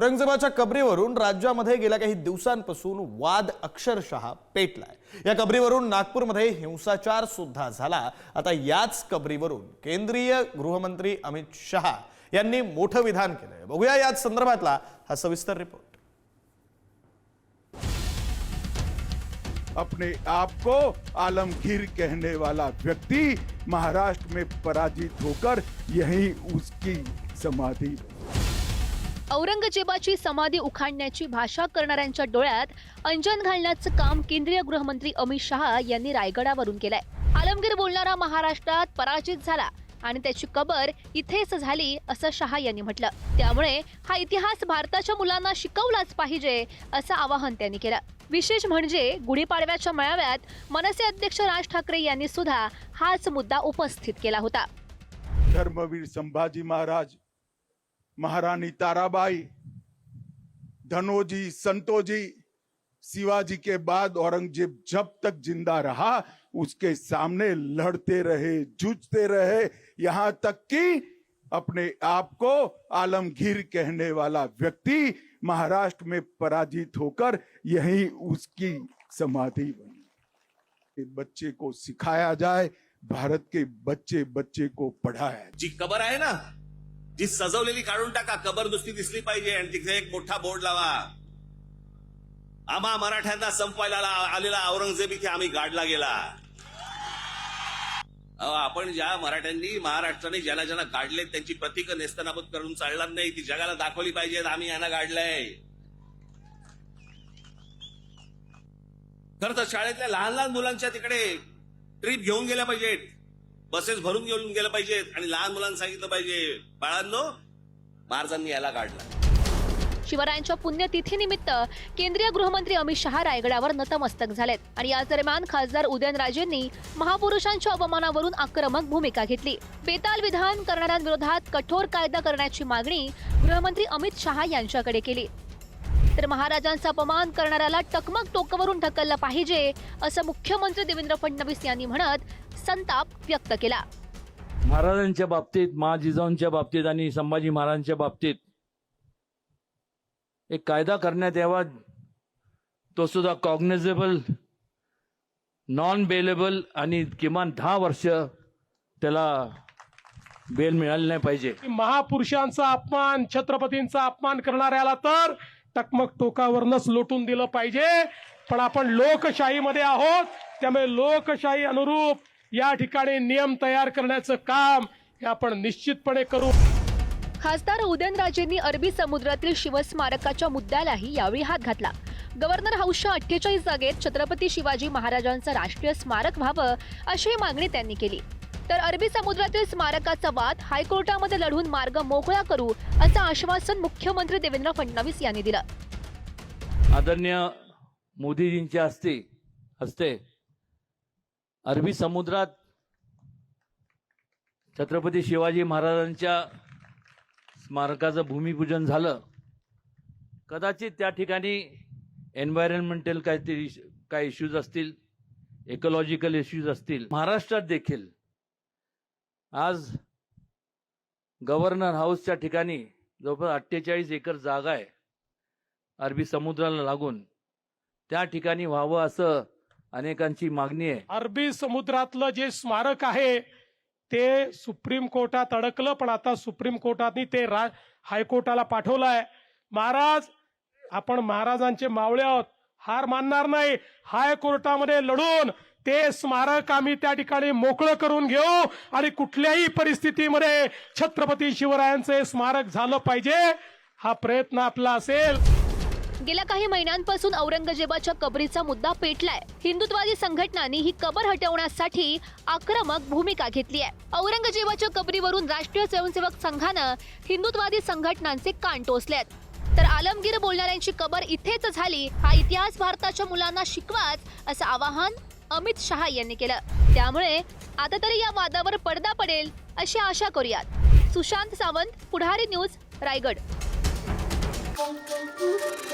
औरंगजेबाच्या कबरीवरून राज्यामध्ये गेल्या काही दिवसांपासून वाद अक्षरशः पेटलाय. या कबरीवरून नागपूरमध्ये हिंसाचार सुद्धा झाला. आता याच कबरीवरून केंद्रीय गृहमंत्री अमित शहा यांनी मोठं विधान केलंय. बघूया याच संदर्भातला हा सविस्तर रिपोर्ट अपने आप को आलमगीर कहने वाला व्यक्ति महाराष्ट्र में पराजित होकर यही उसकी समाधि औरंगजेबाची समाधी उखाडण्याची भाषा करणाऱ्यांच्या डोळ्यात अंजन घालण्याचं काम केंद्रीय गृहमंत्री अमित शहा यांनी रायगडावरून केलंय. आलमगीर बोलणारा महाराष्ट्रात पराजित झाला आणि त्याची कबर इथेच झाली असं शहा यांनी म्हटलं. त्यामुळे हा इतिहास भारताच्या मुलांना शिकवलाच पाहिजे असं आवाहन त्यांनी केलं. विशेष म्हणजे गुढीपाडव्याच्या मेळाव्यात मनसे अध्यक्ष राज ठाकरे यांनी सुद्धा हाच मुद्दा उपस्थित केला होता. धर्मवीर संभाजी महाराज महारानी ताराबाई, धनोजी, संतोजी, शिवाजी के बाद औरंगज़ेब जब तक ज़िंदा रहा, उसके सामने लड़ते रहे, जूझते रहे, यहाँ तक कि अपने आप को आलमगीर कहने वाला व्यक्ति महाराष्ट्र में पराजित होकर यही उसकी समाधि बनी। बच्चे को सिखाया जाए, भारत के बच्चे बच्चे को पढ़ाया जी खबर आहे ना? जी सजवलेली काढून टाका कबर नुसती दिसली पाहिजे आणि तिथे एक मोठा बोर्ड लावा. आम्हा मराठ्यांना संपवायला आलेला औरंगजेब इथे आम्ही गाडला गेला. अहो, आपण ज्या मराठ्यांनी महाराष्ट्राने ज्यांना ज्यांना गाडले त्यांची प्रतीक नेस्तनाबूत करून चालणार नाही ती जगाला दाखवली पाहिजेत आम्ही यांना गाडलंय. खरं तर शाळेतल्या लहान लहान मुलांच्या तिकडे ट्रिप घेऊन गेल्या पाहिजेत. बसेस भरून घेऊन गेल्या पाहिजेत आणि लहान मुलांना सांगितलं पाहिजे बाळांनो महाराजांनी याला काढला शिवरायांच्या पुण्यतिथीनिमित्त केंद्रीय गृहमंत्री अमित शहा रायगडावर नतमस्तक झालेत आणि याच दरम्यान खासदार उदयनराजेंनी महापुरुषांच्या अपमानावरून आक्रमक भूमिका घेतली. बेताल विधान करणाऱ्यांविरोधात कठोर कायदा करण्याची मागणी गृहमंत्री अमित शहा यांच्याकडे केली. तर महाराजांचा अपमान करणाऱ्याला टकमक टोकवरून ढकललं पाहिजे असं मुख्यमंत्री देवेंद्र फडणवीस यांनी म्हणत संताप व्यक्त केला. महाराजांच्या बाबतीत महाजिजाऊंच्या बाबतीत आणि संभाजी महाराजांच्या बाबतीत एक कायदा करण्यात यावा. तो सुद्धा कॉग्नेजेबल नॉन बेलेबल आणि किमान दहा वर्ष त्याला बेल मिळाली नाही पाहिजे. महापुरुषांचा अपमान छत्रपतींचा अपमान करणाऱ्याला तर टकमक टोकावरनच लोटून दिलं पाहिजे. पण आपण लोकशाहीमध्ये आहोत त्यामुळे लोकशाही अनुरूप या ठिकाणी नियम तयार करण्याचं काम हे आपण निश्चितपणे करू. खासदार उदयनराजेंनी अरबी समुद्रातील शिवस्मारकाच्या मुद्द्यालाही यावेळी हात घातला. गव्हर्नर हाऊसच्या अठ्ठेचाळीस जागेत छत्रपती शिवाजी महाराजांचं राष्ट्रीय स्मारक व्हावं अशी मागणी त्यांनी केली. तर अरबी समुद्रातील स्मारकाचा वाद हायकोर्टामध्ये लढून मार्ग मोकळा करू असं आश्वासन मुख्यमंत्री देवेंद्र फडणवीस यांनी दिलं. आदरणीय मोदीजींच्या हस्ते हस्ते अरबी समुद्रात छत्रपती शिवाजी महाराजांच्या स्मारकाचं भूमिपूजन झालं. कदाचित त्या ठिकाणी एन्व्हायरमेंटल काहीतरी काय इश्यूज असतील इकोलॉजिकल इश्यूज असतील. महाराष्ट्रात देखील आज गव्हर्नर हाऊसच्या ठिकाणी जवळपास अठ्ठेचाळीस एकर जागा आहे अरबी समुद्राला लागून. त्या ठिकाणी व्हावं असं अनेकांची मागणी आहे. अरबी समुद्रातलं जे स्मारक आहे ते सुप्रीम कोर्टात अडकलं पण आता सुप्रीम कोर्टाने ते रा हायकोर्टाला पाठवलं आहे महाराज आपण महाराजांचे मावळे आहोत. हार मानणार नाही. हायकोर्टामध्ये लढून ते स्मारक आम्ही त्या ठिकाणी मोकळं करून घेऊ आणि कुठल्याही परिस्थितीमध्ये छत्रपती शिवरायांचे स्मारक झालं पाहिजे हा प्रयत्न आपला असेल. गेल्या काही महिन्यांपासून औरंगजेबाच्या कबरीचा मुद्दा पेटलाय. हिंदुत्वादी संघटनांनी ही कबर हटवण्यासाठी आक्रमक भूमिका घेतली आहे. औरंगजेबाच्या कबरीवरून राष्ट्रीय स्वयंसेवक संघानं हिंदुत्वादी संघटनांचे कान टोचलेत तर आलमगीर बोलणाऱ्यांची कबर इथेच झाली हा इतिहास भारताच्या मुलांना शिकवाच असं आवाहन अमित शहा यांनी केलं. त्यामुळे आता तरी या वादावर पडदा पडेल अशी आशा करूयात. सुशांत सावंत पुढारी न्यूज रायगड. Música